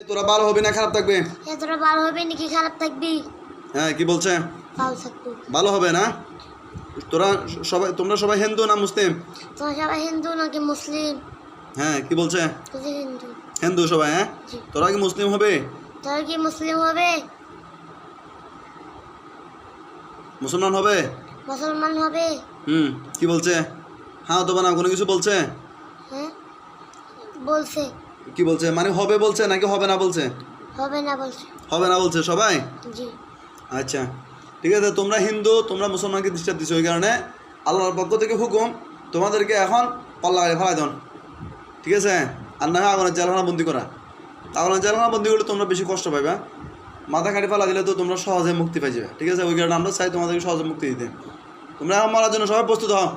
তোরা ভালো হবে না খারাপ থাকবে? তোরা ভালো হবে নাকি খারাপ থাকবি? হ্যাঁ কি বলছে? ভালো থাকবি। ভালো হবে না? তোরা সবাই তোমরা সবাই হিন্দু না মুসলিম? তোরা সবাই হিন্দু নাকি মুসলিম? হ্যাঁ কি বলছে? তুই হিন্দু? হিন্দু সবাই হ্যাঁ? তোরা কি মুসলিম হবে? তোরা কি মুসলিম হবে? মুসলমান হবে? মুসলমান হবে। হুম কি বলছে? হ্যাঁ তো না কোনো কিছু বলছে? হ্যাঁ বলছে। কি বলছে? মানে হবে বলছে নাকি হবে না বলছে? হবে না বলছে। হবে না বলছে সবাই? জি। আচ্ছা ঠিক আছে তোমরা হিন্দু তোমরা মুসলমানকে ডিস্টার্ব দিছো ওই কারণে আল্লাহর পক্ষ থেকে হুকুম তোমাদেরকে এখন পাল্লা গাড়ি ফেলাই দন ঠিক আছে? আর না হয় আগুনের জেলখানা বন্দি করা। আগুনের জেলখানা বন্দি করলে তোমরা বেশি কষ্ট পাইবা। মাথা কাটি ফেলা দিলে তো তোমরা সহজে মুক্তি পাই যাবে ঠিক আছে? ওই কারণে আমরা চাই তোমাদেরকে সহজে মুক্তি দিতে। তোমরা এখন মরার জন্য সবাই প্রস্তুত হও।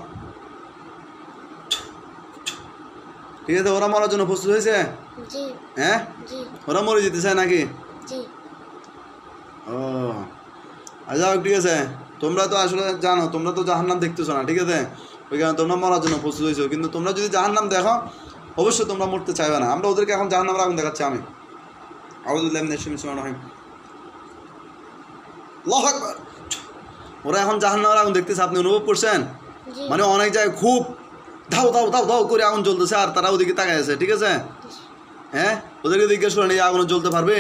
ঠিক আছে ওরা মরার জন্য প্রস্তুত হয়েছে? হ্যাঁ? ওরা মরে যেতে চায় নাকি ও। আচ্ছা ঠিক আছে। তোমরা তো আসলে জানো তোমরা তো জাহান্নাম দেখতেছো না ঠিক আছে? ওই কারণে তোমরা মরার জন্য প্রস্তুত হয়েছো। কিন্তু তোমরা যদি জাহান্নাম দেখো অবশ্যই তোমরা মরতে চাইবে না। আমরা ওদেরকে এখন জাহান্নামের আগুন দেখাচ্ছি আমি। ওরা এখন জাহান্নামের আগুন দেখতেছে আপনি অনুভব করছেন? মানে অনেক জায়গায় খুব ধাও ধাও ধাও ধাও করে আগুন জ্বলতেছে আর তারা ওদিকে তাকায় আছে ঠিক আছে? হ্যাঁ? ওদেরকে জিজ্ঞেস করেন এই আগুন জ্বলতে পারবে?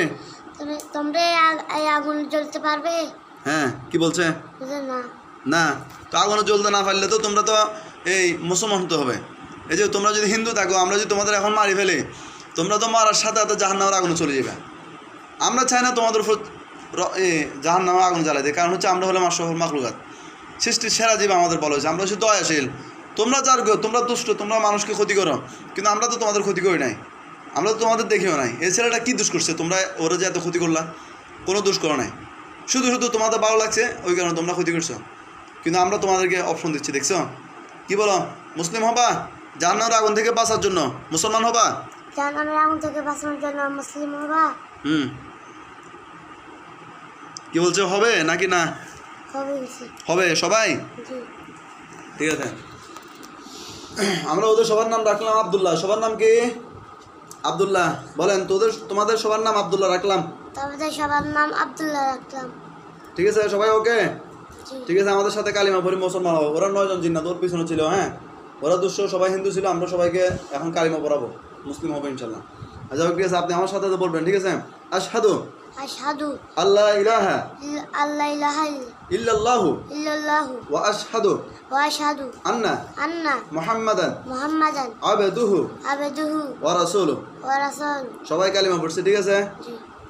তোমরা এই আগুন জ্বলতে পারবে? হ্যাঁ কি বলছে? না। তো আগুনে জ্বলতে না পারলে তো তোমরা তো এই মুসলমান হতে হবে। এই যে তোমরা যদি হিন্দু থাকো আমরা যদি তোমাদের এখন মারি ফেলি তোমরা তো মারার সাথে সাথে জাহান নামের আগুনে চলে যাবে। আমরা চাই না তোমাদের উপর র- এ জাহান নামের আগুন জ্বালাই দিই কারণ হচ্ছে আমরা হলাম আশরফুল মাকলুকাত সৃষ্টির সেরা জীব আমাদের বলা হয়েছে আমরা হচ্ছে দয়াশীল। তোমরা যার গো তোমরা দুষ্ট তোমরা মানুষকে ক্ষতি করো। কিন্তু আমরা তো তোমাদের ক্ষতি করি নাই। আমরা তো তোমাদের দেখিও নাই। এই ছেলেটা কী দোষ করছে? তোমরা ওরা যে এত ক্ষতি করলা কোনো দোষ করো নাই। শুধু শুধু তোমাদের ভালো লাগছে ওই কারণে তোমরা ক্ষতি করছ। কিন্তু আমরা তোমাদেরকে অপশন দিচ্ছি দেখছ? কি বলো? মুসলিম হবা? জাহান্নামের আগুন থেকে বাঁচার জন্য। মুসলমান হবা? জাহান্নামের আগুন থেকে বাঁচানোর জন্য মুসলিম হবা? হুম। কি বলছে হবে নাকি না? হবে সবাই? ঠিক আছে। আমরা ওদের সবার নাম রাখলাম আব্দুল্লাহ। সবার নাম কি? আব্দুল্লাহ। বলেন তোদের তোমাদের সবার নাম আবদুল্লাহ রাখলাম? তবে সবার নাম আব্দুল্লাহ রাখলাম। ঠিক আছে সবাই ওকে? ঠিক আছে আমাদের সাথে কালিমা পরি মুসলমান হব। ওরা নয়জন জিন্নাত ওর পিছনে ছিল হ্যাঁ? ওরা দুশো সবাই হিন্দু ছিল আমরা সবাইকে এখন কালিমা পড়াবো। মুসলিম হব ইনশাল্লাহ। আচ্ছা ঠিক আছে আপনি আমার সাথে তো বলবেন ঠিক আছে? আশহাদু। আশহাদু আল্লাহ ইলাহা ইল- আল্লাহ ইলাহা ইল্লাল্লাহু ইল্লাল্লাহু ওয়া আশহাদু ওয়া আশহাদু আন্না আন্না মুহাম্মাদান মুহাম্মাদান আবদুহু আবদুহু ওয়া রাসূলুহু ওয়া রাসূল সবাই কালিমা পড়ছে ঠিক আছে?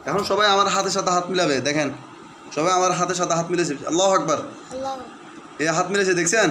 এখন সবাই আমার হাতের সাথে হাত মিলাবে দেখেন। সবাই আমার হাতের সাথে হাত মিলেছে আল্লাহু আকবার। আল্লাহ এই হাত মিলেছে দেখছেন?